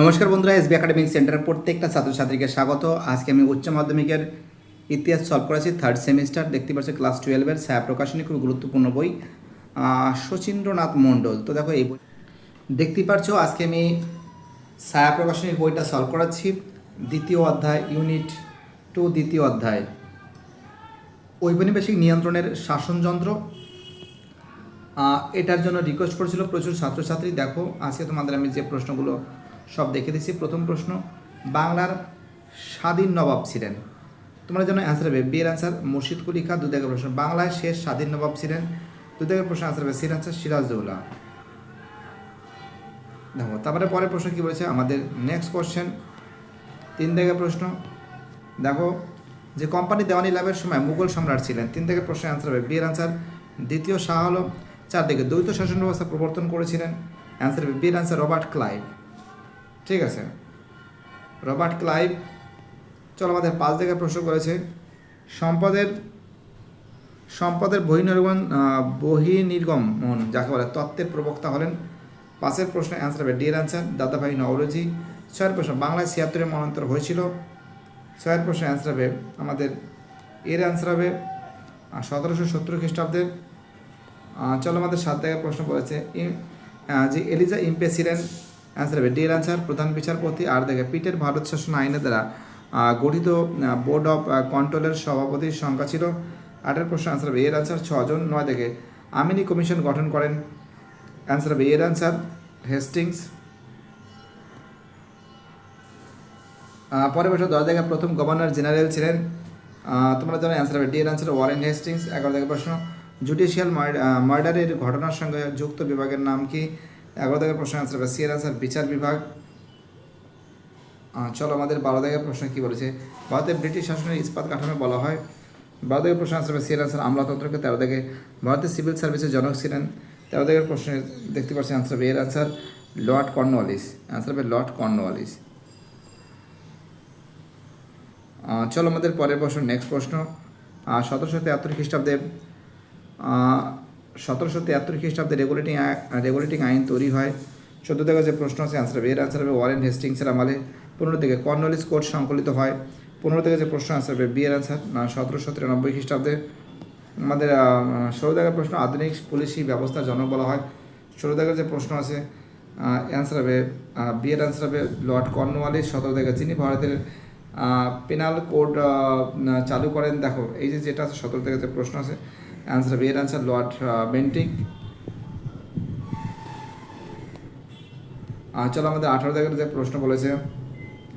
নমস্কার বন্ধুরা, SB academic সেন্টারের প্রত্যেকটা ছাত্রছাত্রীকে স্বাগত। আজকে আমি উচ্চ মাধ্যমিকের ইতিহাস সলভ করেছি থার্ড সেমিস্টার দেখতে পাচ্ছি ক্লাস টুয়েলভের ছায়া প্রকাশনী খুব গুরুত্বপূর্ণ বই। শচীন্দ্রনাথ মণ্ডল, তো দেখো এই বই দেখতে পাচ্ছ আজকে আমি ছায়া প্রকাশনীর বইটা সলভ করাচ্ছি। দ্বিতীয় অধ্যায় ইউনিট টু দ্বিতীয় অধ্যায়। ঔপনিবেশিক নিয়ন্ত্রণের শাসনযন্ত্র এটার জন্য রিকোয়েস্ট করেছিল প্রচুর ছাত্রছাত্রী। দেখো, আজকে তোমাদের আমি যে প্রশ্নগুলো সব দেখে দিচ্ছি প্রথম প্রশ্ন, বাংলার স্বাধীন নবাব ছিলেন। তোমরা যেন অ্যান্সার হবে বিয়ের অ্যান্সার মুর্শিদ কুলি খা দুদাগের প্রশ্ন। বাংলায় শেষ স্বাধীন নবাব ছিলেন। দু দুদাগের প্রশ্ন অ্যান্সার হবে সির অ্যান্সার সিরাজদৌল্লা দেখো, তারপরে পরের প্রশ্ন কি বলেছে? আমাদের নেক্সট কোশ্চেন তিন দাগের প্রশ্ন। দেখো, যে কোম্পানি দেওয়ানি লাভের সময় মুঘল সম্রাট ছিলেন, তিন থেকে প্রশ্নের অ্যান্সার হবে বিয়ের অ্যান্সার দ্বিতীয় শাহ আলম চার দিকে দ্বৈত শাসন ব্যবস্থা প্রবর্তন করেছিলেন। অ্যান্সার হবে বিয়ের অ্যান্সার রবার্ট ক্লাইভ। ঠিক আছে। রবার্ট ক্লাইভ চলো আমাদের পাঁচ দিকে প্রশ্ন করেছে। সম্পদের সম্পদের বহির্নির্গমন আহ, বহির্নির্গমন যাকে বলে তত্ত্বের প্রবক্তা হলেন। পাঁচের প্রশ্নের অ্যান্সার হবে ডিএর অ্যান্সার দাদাভাই নওরোজি ছয়ের প্রশ্ন বাংলায় ছিয়াত্তরের মনান্তর হয়েছিল। ছয়ের প্রশ্নের অ্যান্সার হবে আমাদের এর অ্যান্সার হবে সতেরোশো সত্তর খ্রিস্টাব্দের চলো আমাদের সাত জায়গায় প্রশ্ন করেছে যে এলিজা ইম্পে ছিলেন অ্যান্সার হবে ডি এর অ্যান্সার প্রধান বিচারপতি আর দেখে পিটের ভারত শাসন আইনের দ্বারা গঠিত বোর্ড অফ কন্ট্রোলের সভাপতির সংখ্যা ছিল আটের প্রশ্ন। অ্যান্সার হবে এর অ্যান্সার ছজন নয় দেখে আমিনি কমিশন গঠন করেন। অ্যান্সার হবে এর অ্যান্সার হেস্টিংস পরের বছর দশ জায়গায় প্রথম গভর্নর জেনারেল ছিলেন। তোমরা জানো অ্যান্সার হবে ডি এর অ্যান্সার ওয়ারেন হেস্টিংস এগারো জায়গায় প্রশ্ন জুডিশিয়াল মার্ডারের ঘটনার সঙ্গে যুক্ত বিভাগের নাম কি? এগারো জায়গায় প্রশ্ন অ্যান্সার হবে। সি এর অ্যান্সার বিচার বিভাগ। চলো আমাদের বারো জায়গায় প্রশ্ন কি বলেছে? ভারতের ব্রিটিশ শাসনের ইস্পাত কাঠামো বলা হয়। বারো জায়গায় প্রশ্ন অ্যান্সার হবে। সি এর অ্যান্সার আমলাতন্ত্রকে তেরো থেকে। ভারতের সিভিল সার্ভিসের জনক ছিলেন। তেরো জায়গায় প্রশ্নে দেখতে পাচ্ছি অ্যান্সার হবে। এর অ্যান্সার লর্ড কর্নওয়ালিস অ্যান্সার হবে লর্ড কর্নওয়ালিস চলো আমাদের পরের প্রশ্ন নেক্সট প্রশ্ন। সতেরোশো তিয়াত্তর খ্রিস্টাব্দে সতেরোশো তিয়াত্তর খ্রিস্টাব্দে রেগুলেটিং রেগুলেটিং আইন তৈরি হয়। চোদ্দ থেকে যে প্রশ্ন আছে অ্যান্সার হবে এর অ্যান্সার হবে ওয়ারেন হেস্টিংসের আমলে। পনেরো থেকে কর্নওয়ালিস কোর্ট সংকলিত হয়। পনেরো থেকে যে প্রশ্ন অ্যান্সার হবে বিয়ের এর অ্যান্সার সতেরোশো তিরানব্বই খ্রিস্টাব্দে। আমাদের ষোলো দেখার প্রশ্ন, আধুনিক পুলিশি ব্যবস্থার জনক বলা হয়। ষোলো দেখার যে প্রশ্ন আছে অ্যান্সার হবে বি এর অ্যান্সার হবে লর্ড কর্নওয়ালিস সতেরো থেকে যিনি ভারতের পেনাল কোড চালু করেন, দেখো, এই যে যেটা আছে সতেরো থেকে যে প্রশ্ন আছে অ্যান্সার হবে এর অ্যান্সার লর্ড আর চলো আমাদের আঠারো দেখার যে প্রশ্ন বলেছে।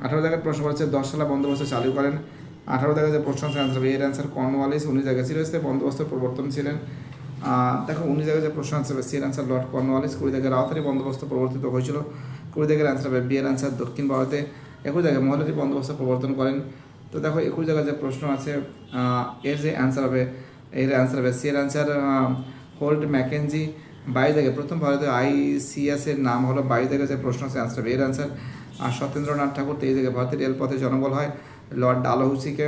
আঠারো দেখার প্রশ্ন বলেছে, দশ সালা বন্দোবস্ত চালু করেন। আঠারো দেখার যে প্রশ্ন আছে অ্যান্সার এর অ্যান্সার কর্নওয়ালিস উনিশ জায়গায় চিরস্থায়ী বন্দোবস্ত প্রবর্তন ছিলেন। দেখো, উনিশ জায়গায় যে প্রশ্ন হবে সি এর অ্যান্সার লর্ড কর্নওয়ালিস কুড়ি জায়গায় রাওতারি বন্দোবস্ত প্রবর্তিত হয়েছিল। কুড়ি জায়গার অ্যান্সার হবে বি এর অ্যান্সার দক্ষিণ ভারতে। একুশ জায়গায় মহলারি বন্দোবস্ত প্রবর্তন করেন। তো দেখো, একুশ জায়গায় যে প্রশ্ন আছে এর যে অ্যান্সার হবে এর অ্যান্সার হবে। সি এর অ্যান্সার হোল্ড ম্যাকেনজি বাইশ জায়গায় প্রথম ভারতীয় আইসিএস এর নাম হলো বাইশ জায়গায় যে প্রশ্ন আছে অ্যান্সার হবে। এর অ্যান্সার আর সত্যেন্দ্রনাথ ঠাকুর, তেইশ জায়গায় ভারতের রেলপথে জনবল হয়। লর্ড ডালহৌসিকে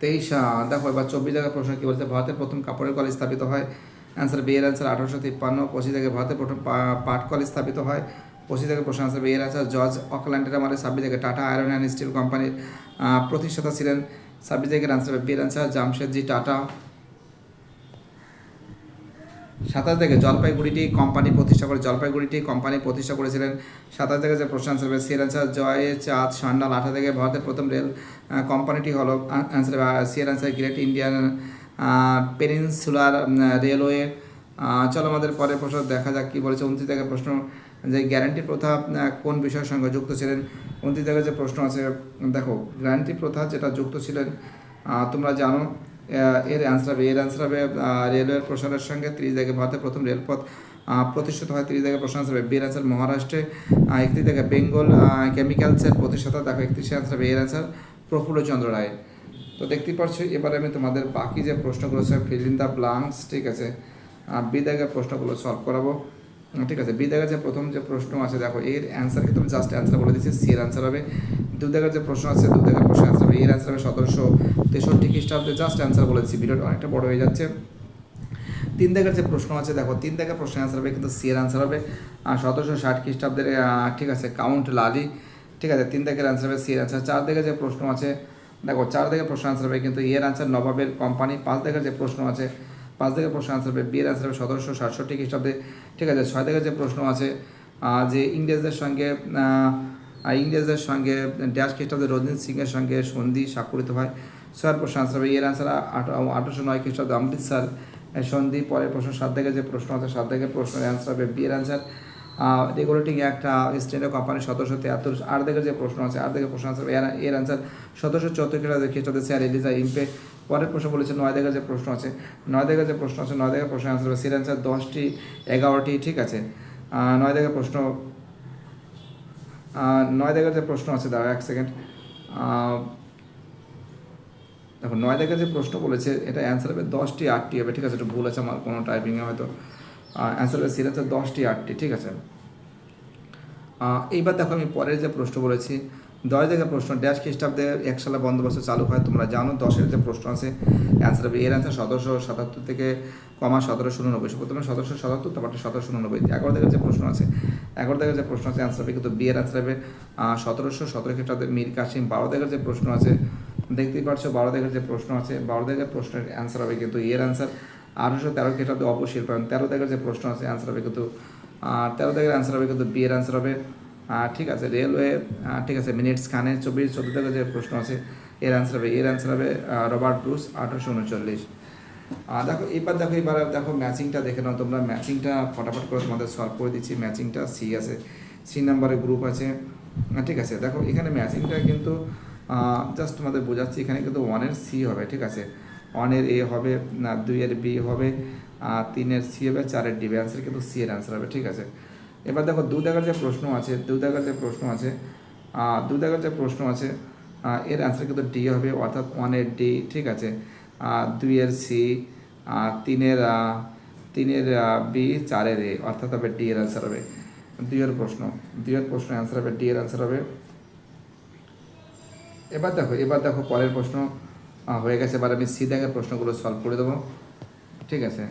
তেইশ দেখো, এবার চব্বিশ জায়গায় প্রশ্ন কী বলছে? ভারতের প্রথম কাপড়ের কলেজ স্থাপিত হয়। অ্যান্সার বি এর অ্যান্সার আঠারোশো তিপ্পান্ন। পঁচিশ জায়গায় ভারতের প্রথম পাট কলেজ স্থাপিত হয়। পঁচিশ জায়গায় প্রশ্ন অ্যান্সার বি এর অ্যান্সার জর্জ অকল্যান্ডের আমাদের ছাব্বিশ জায়গায় টাটা আয়রন অ্যান্ড স্টিল কোম্পানির প্রতিষ্ঠাতা ছিলেন। ছাব্বিশ জায়গায় অ্যান্সার হবে আনসার জামশেদজি টাটা সাতাশ থেকে জলপাইগুড়িটি কোম্পানি প্রতিষ্ঠা করে, জলপাইগুড়িটি কোম্পানি প্রতিষ্ঠা করেছিলেন। সাতাশ থেকে যে প্রশ্ন আনসার হবে সি আনসার জয়, চাঁদ সান্ডাল আঠা থেকে ভারতের প্রথম রেল কোম্পানিটি হল answer C answer Great Indian Peninsular Railway চলো আমাদের পরের প্রশ্ন দেখা যাক কী বলেছে। উনত্রিশ থেকে প্রশ্ন যে গ্যারান্টি প্রথা কোন বিষয়ের সঙ্গে যুক্ত ছিলেন? উনত্রিশ থেকে যে প্রশ্ন আছে, দেখো গ্যারান্টি প্রথা যেটা যুক্ত ছিলেন তোমরা জানো এর অ্যান্সার হবে, এর অ্যান্সার হবে রেলওয়ের প্রসারের সঙ্গে তিরিশ জায়গায় ভারতের প্রথম রেলপথ প্রতিষ্ঠিত হয় তিরিশ জায়গায় প্রশ্ন অ্যান্সার হবে, বি এর অ্যান্সার মহারাষ্ট্রে একত্রিশ জায়গায় বেঙ্গল কেমিক্যালসের প্রতিষ্ঠাতা, দেখো, একত্রিশে অ্যান্সার হবে, এর অ্যান্সার প্রফুল্লচন্দ্র রায়। তো দেখতেই পাচ্ছ এবারে আমি তোমাদের বাকি যে প্রশ্নগুলো আছে ফিল ইন দ্য ব্লাঙ্কস ঠিক আছে? বিদাগের প্রশ্নগুলো সলভ করাবো। ঠিক আছে বিদাগের যে প্রথম যে প্রশ্ন আছে, দেখো, এর অ্যান্সার কি তুমি জাস্ট অ্যান্সার বলে দিচ্ছি সি এর অ্যান্সার হবে। দু দাগের যে প্রশ্ন আছে দু দাগের প্রশ্ন অ্যান্সার হবে এর অ্যান্সার হবে সতেরোশো তেষট্টি খ্রিস্টাব্দে জাস্ট অ্যান্সার বলে দিচ্ছি, ভিডিওটা অনেকটা বড় হয়ে যাচ্ছে। তিন দাগের যে প্রশ্ন আছে, দেখো তিন দাগের প্রশ্ন অ্যান্সার হবে, কিন্তু সি এর অ্যান্সার হবে। সতেরোশো ষাট খ্রিস্টাব্দের ঠিক আছে কাউন্ট লালি ঠিক আছে তিন দাগের অ্যান্সার হবে সি এর অ্যান্সার চার দাগের যে প্রশ্ন আছে, দেখো চার দাগের প্রশ্ন অ্যান্সার হবে, কিন্তু এর অ্যান্সার নবাবের কোম্পানি পাঁচ দাগের যে প্রশ্ন আছে পাঁচ দাগের প্রশ্ন অ্যান্সার হবে বি এর অ্যান্সার হবে সতেরোশো সাতষট্টি খ্রিস্টাব্দে। ঠিক আছে, ছয় দাগের যে প্রশ্ন আছে যে ইংরেজদের সঙ্গে ইংরেজদের সঙ্গে ড্যাশ খ্রিস্টাব্দে রবীন্দ্র সিংয়ের সঙ্গে সন্ধি স্বাক্ষরিত হয় ছয়ের প্রশ্ন আনসার হবে, এর আনসার আঠারোশো নয় খ্রিস্টাব্দে অমৃতসর সন্ধি, পরের প্রশ্ন সাত থেকে যে প্রশ্ন আছে, সাত থেকে প্রশ্নের অ্যান্সার হবে বি আনসার রেগুলেটিং একটা স্ট্যান্ডার্ড কোম্পানি সতেরোশো তিয়াত্তর, আট থেকে যে প্রশ্ন আছে, আট থেকে প্রশ্ন আনসার এর আনসার সতেরোশো চৌত্রিশ খ্রিস্টাব্দে স্যার এলিজা ইম্পে পরের প্রশ্ন বলেছে, নয় থেকে যে প্রশ্ন আছে। নয় থেকে যে প্রশ্ন আছে, নয় থেকে প্রশ্ন অ্যান্সার হবে সির অ্যান্সার দশটি, এগারোটি, ঠিক আছে? নয় থেকে প্রশ্ন নয় দাগের যে প্রশ্ন আছে দাঁড়া এক সেকেন্ড দেখো, নয় দাগের যে প্রশ্ন বলেছে, এটা অ্যান্সার হবে দশটি, আটটি হবে, ঠিক আছে? একটু ভুল আছে, আমার কোনো টাইপিংয়ে হয়তো। অ্যান্সার হবে সিরিয়াস দশটি, আটটি, ঠিক আছে? এইবার দেখো আমি পরের যে প্রশ্ন বলেছি দশ জায়গায় প্রশ্ন ড্যাশ খ্রিস্টাব্দে এক সালে বন্দোবস্ত চালু হয়, তোমরা জানো দশের যে প্রশ্ন আছে অ্যান্সার হবে, এর অ্যান্সার সতেরোশো সাতাত্তর থেকে কমা সতেরোশো উননব্বই প্রথমে সতেরোশো সাতাত্তর, তারপরে সতেরোশো উননব্বই, এগারো থেকে যে প্রশ্ন আছে, এগারো থেকে যে প্রশ্ন আছে অ্যান্সার হবে, কিন্তু বিয়ের অ্যান্সার হবে সতেরোশো সতেরো খ্রিস্টাব্দে মীর কাসিম, বারো থেকে যে প্রশ্ন আছে, দেখতেই পাচ্ছ বারো থেকে যে প্রশ্ন আছে, বারো থেকে প্রশ্নের অ্যান্সার হবে কিন্তু এর অ্যান্সার আঠারোশো তেরো খ্রিস্টাব্দে অপশিল্পায়ন তেরো থেকে যে প্রশ্ন আছে অ্যান্সার হবে কিন্তু তেরো থেকে অ্যান্সার হবে কিন্তু বিয়ের অ্যান্সার হবে ঠিক আছে রেলওয়ে ঠিক আছে মিনিটস খানে, চব্বিশ, চোদ্দ থেকে যে প্রশ্ন আছে, এর অ্যান্সার হবে, এর অ্যান্সার হবে রবার্ট ব্রুস, আঠারোশো উনচল্লিশ। দেখো, এবার দেখো এবার দেখো ম্যাচিংটা দেখে নাও তোমরা ম্যাচিংটা ফটাফট করে তোমাদের সলভ করে দিচ্ছি ম্যাচিংটা সি আছে সি নাম্বারের গ্রুপ আছে। ঠিক আছে, দেখো, এখানে ম্যাচিংটা কিন্তু জাস্ট তোমাদের বোঝাচ্ছি, এখানে কিন্তু ওয়ানের সি হবে, ঠিক আছে। ওয়ানের এ হবে, না দুইয়ের বি হবে তিনের সি হবে, চারের ডি অ্যান্সার কিন্তু সি এর অ্যান্সার হবে, ঠিক আছে। এবার দেখো দু দাগের যে প্রশ্ন আছে দু দাগের যে প্রশ্ন আছে দু দাগের যে প্রশ্ন আছে এর অ্যান্সার কিন্তু ডি হবে, অর্থাৎ ওয়ানের ডি ঠিক আছে? দুইয়ের সি তিনের তিনের বি চারের এ অর্থাৎ হবে ডি এর অ্যান্সার হবে। দুইয়ের প্রশ্ন দুইয়ের প্রশ্ন অ্যান্সার হবে ডি এর অ্যান্সার হবে। এবার দেখো এবার দেখো পরের প্রশ্ন হয়ে গেছে, এবার আমি সি দাগের প্রশ্নগুলো সলভ করে দেবো, ঠিক আছে?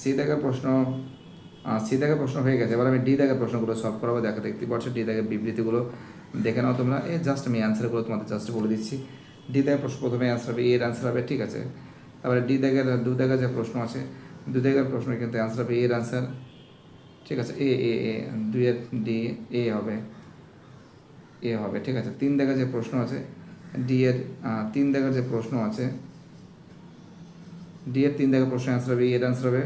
সি দাগের প্রশ্ন সি দাগের প্রশ্ন হয়ে গেছে। এবার আমি ডি দাগের প্রশ্নগুলো সলভ করাবো। দেখা, দেখতে পাচ্ছ ডি দাগের বিবৃতিগুলো। দেখে নাও তোমরা। এ জাস্ট আমি অ্যান্সারগুলো তোমাদের জাস্ট বলে দিচ্ছি। ডি দাগের প্রশ্ন প্রথমে অ্যান্সার হবে এর অ্যান্সার হবে, ঠিক আছে? তারপরে ডি দাগের দু দাগের যে প্রশ্ন আছে, দু দাগের প্রশ্ন কিন্তু অ্যান্সার হবে এর অ্যান্সার ঠিক আছে? এ এ এ দুইয়ের ডি এ হবে এ হবে, ঠিক আছে? তিন দাগের যে প্রশ্ন আছে ডি এর তিন দেখার যে প্রশ্ন আছে ডি এর তিন দাগের প্রশ্ন অ্যান্সার হবে এর অ্যান্সার হবে।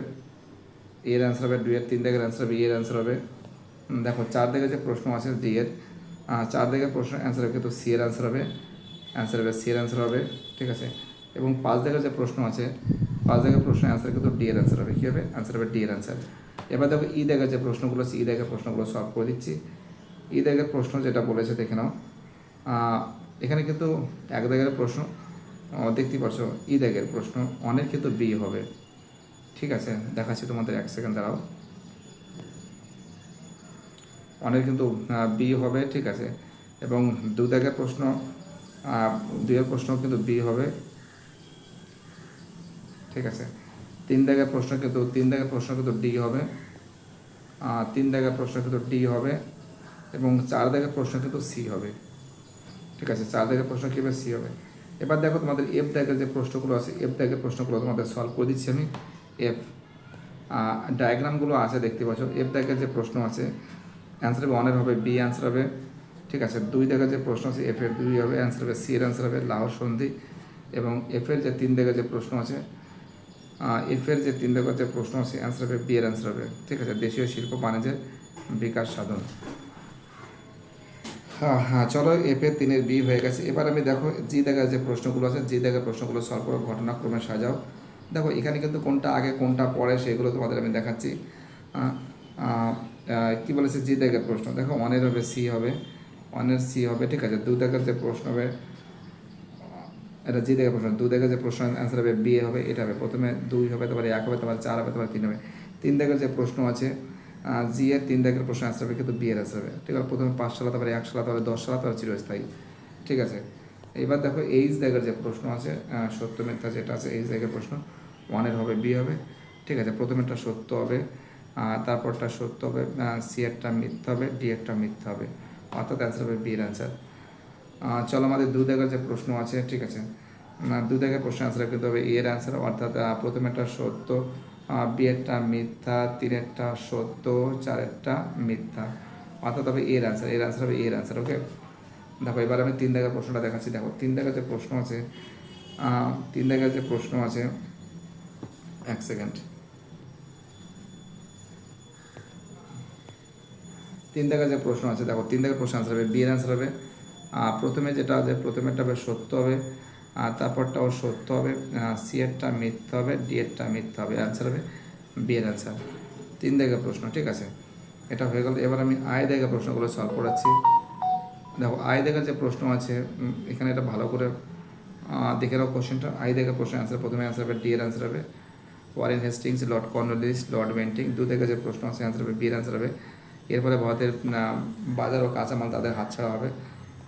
এর অ্যান্সার হবে দুই এর তিন দাগের অ্যান্সার হবে এর অ্যান্সার হবে। দেখো চার দাগের যে প্রশ্ন আছে ডি এর চার দাগের প্রশ্ন অ্যান্সার হবে কিন্তু সি এর অ্যান্সার হবে। অ্যান্সার হবে সি এর অ্যান্সার হবে ঠিক আছে? এবং পাঁচ দাগের যে প্রশ্ন আছে পাঁচ দাগের প্রশ্ন অ্যান্সার কিন্তু ডি এর অ্যান্সার হবে। কী হবে? অ্যান্সার হবে ডি এর অ্যান্সার এবার দেখো ই দাগের যে প্রশ্নগুলো আছে ই প্রশ্নগুলো সলভ করে দিচ্ছি। ই দাগের প্রশ্ন যেটা বলেছে দেখে নাও। এখানে কিন্তু এক দাগের প্রশ্ন আহ, দেখতেই পাচ্ছ ই দাগের প্রশ্ন অনেক কিন্তু বি হবে। ঠিক আছে, দেখাচ্ছি তোমাদের এক সেকেন্ড দাঁড়াও। অনেক কিন্তু বি হবে, ঠিক আছে। এবং দু দাগের প্রশ্ন দুইয়ের প্রশ্ন কিন্তু বি হবে। ঠিক আছে। তিন দাগের প্রশ্ন কিন্তু, তিন দাগের প্রশ্ন কিন্তু ডি হবে। তিন দাগের প্রশ্ন কিন্তু ডি হবে। এবং চার দাগের প্রশ্ন কিন্তু সি হবে। ঠিক আছে, চার দাগের প্রশ্ন কী হবে সি হবে। এবার দেখো তোমাদের এফ দাগের যে প্রশ্নগুলো আছে এফ দাগের প্রশ্নগুলো তোমাদের সলভ করে দিচ্ছি আমি। এফ ডায়াগ্রামগুলো আছে, দেখতে পাচ্ছ। এফ দাগের যে প্রশ্ন আছে অ্যান্সার হবে ওয়ানের হবে বি অ্যান্সার হবে, ঠিক আছে? দুই দাগের যে প্রশ্ন আছে এফ এর দুই হবে অ্যান্সার হবে সি এর অ্যান্সার হবে লাহোর সন্ধি। এবং এফ এর যে তিন দাগের যে প্রশ্ন আছে এফ এর যে তিন দাগের যে প্রশ্ন আছে অ্যান্সার হবে বি এর অ্যান্সার হবে, ঠিক আছে? দেশীয় শিল্প বাণিজ্যের বিকাশ সাধন। হ্যাঁ হ্যাঁ চলো এফে তিনের বি হয়ে গেছে। এবার আমি দেখো জি দেখার যে প্রশ্নগুলো আছে জি দেখার প্রশ্নগুলো করো, ঘটনাক্রমে সাজাও। দেখো, এখানে কিন্তু কোনটা আগে, কোনটা পরে, সেগুলো তোমাদের আমি দেখাচ্ছি। কি বলেছে? জি দেখার প্রশ্ন। দেখো ওয়ানের হবে সি হবে। ওয়ানের সি হবে, ঠিক আছে? দু দেখার যে প্রশ্ন হবে, এটা জি দেখার প্রশ্ন। দু দেখার যে প্রশ্ন অ্যান্সার হবে বি হবে, এটা হবে। প্রথমে দুই হবে, তারপরে এক হবে, তারপরে চার হবে, তারপরে তিন হবে। তিন দেখার যে প্রশ্ন আছে জি এর তিন দাগের প্রশ্ন আসতে হবে, কিন্তু বি এর আসতে হবে। ঠিক আছে? প্রথমে পাঁচ সালা, তারপরে এক সালা, তারপরে দশ সালা, তারপরে চিরস্থায়ী। ঠিক আছে? এবার দেখো এইচ দাগের যে প্রশ্ন আছে সত্য মিথ্যা যেটা আছে এইচ দাগের প্রশ্ন। ওয়ানের হবে, বি হবে, ঠিক আছে? প্রথমেরটা সত্য হবে তারপরটা সত্য হবে সি একটা মিথ্যা হবে, ডি একটা মিথ্যা হবে। অর্থাৎ অ্যান্সার হবে বির অ্যান্সার চলো আমাদের দু দাগের যে প্রশ্ন আছে, ঠিক আছে? দু দাগের প্রশ্ন অ্যান্সার কিন্তু হবে এর অ্যান্সার অর্থাৎ প্রথমেরটা সত্য বি একটা মিথ্যা, তিনেরটা সত্য, চারেরটা মিথ্যা। অর্থাৎ হবে এর অ্যান্সার এর অ্যান্সার হবে এর অ্যান্সার ওকে দেখো, এবার আমি তিন দাগের প্রশ্নটা দেখাচ্ছি। দেখো, তিন দাগের যে প্রশ্ন আছে তিন দাগের যে প্রশ্ন আছে এক সেকেন্ড। তিন দাগের যে প্রশ্ন আছে, দেখো, তিন দাগের প্রশ্ন আনসার হবে বি এর অ্যান্সার হবে। প্রথমে যেটা আছে, প্রথমেরটা হবে সত্য হবে, আর তারপরটাও সত্য হবে সি এরটা মিথ্যা হবে ডি এরটা মিথ্যা হবে অ্যান্সার হবে বি এর অ্যান্সার তিন দাগের প্রশ্ন, ঠিক আছে? এটা হয়ে গেল, এবার আমি আয় দাগের প্রশ্নগুলো সলভ করাচ্ছি। দেখো আয় দাগের যে প্রশ্ন আছে এখানে এটা ভালো করে দেখে রাখো কোশ্চেনটা আয় দাগের প্রশ্ন অ্যান্সার প্রথমে অ্যান্সার হবে ডি এর অ্যান্সার হবে। Warren Hastings Lord Cornwallis Lord Bentinck দু থেকে যে প্রশ্ন আছে অ্যান্সার হবে বি এর অ্যান্সার হবে। এরপরে ভারতের বাজার ও কাঁচামাল তাদের হাতছাড়া হবে।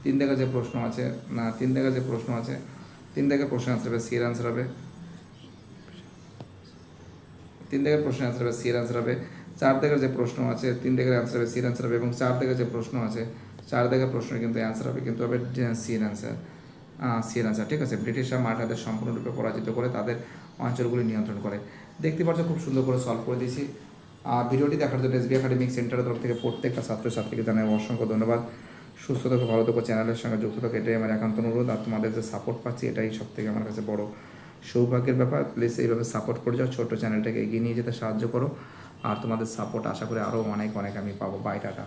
তিন থেকে যে প্রশ্ন আছে, না, তিন থেকে যে প্রশ্ন আছে, তিন থেকে প্রশ্ন অ্যান্সার হবে সি এর অ্যান্সার হবে। তিন দিকের প্রশ্ন অ্যান্সার হবে সি অ্যান্সার হবে। চার দিকের যে প্রশ্ন আছে, তিন দিকের অ্যান্সার হবে সি এর অ্যান্সার হবে। এবং চার দিকের যে প্রশ্ন আছে, চার দিকের প্রশ্ন কিন্তু অ্যান্সার হবে, কিন্তু হবে সি এর অ্যান্সার সি এর অ্যান্সার ঠিক আছে? ব্রিটিশরা মারাঠাদের সম্পূর্ণরূপে পরাজিত করে তাদের অঞ্চলগুলি নিয়ন্ত্রণ করে। দেখতে পাচ্ছ খুব সুন্দর করে সলভ করে দিয়েছি। ভিডিওটি দেখার জন্য এসবি একাডেমিক সেন্টারের তরফ থেকে প্রত্যেকটা ছাত্রছাত্রীকে জানাই অসংখ্য ধন্যবাদ। সুস্থ থাকো, ভালো থাকো, চ্যানেলের সঙ্গে যুক্ত থাকো, এটাই আমার একান্ত অনুরোধ। আর তোমাদের যে সাপোর্ট পাচ্ছি, এটাই সব থেকে আমার কাছে বড় সৌভাগ্যের ব্যাপার। প্লিজ এইভাবে সাপোর্ট করে যাও, ছোট্ট চ্যানেলটাকে এগিয়ে নিয়ে যেতে সাহায্য করো। আর তোমাদের সাপোর্ট আশা করি আরও অনেক অনেক আমি পাবো। By tata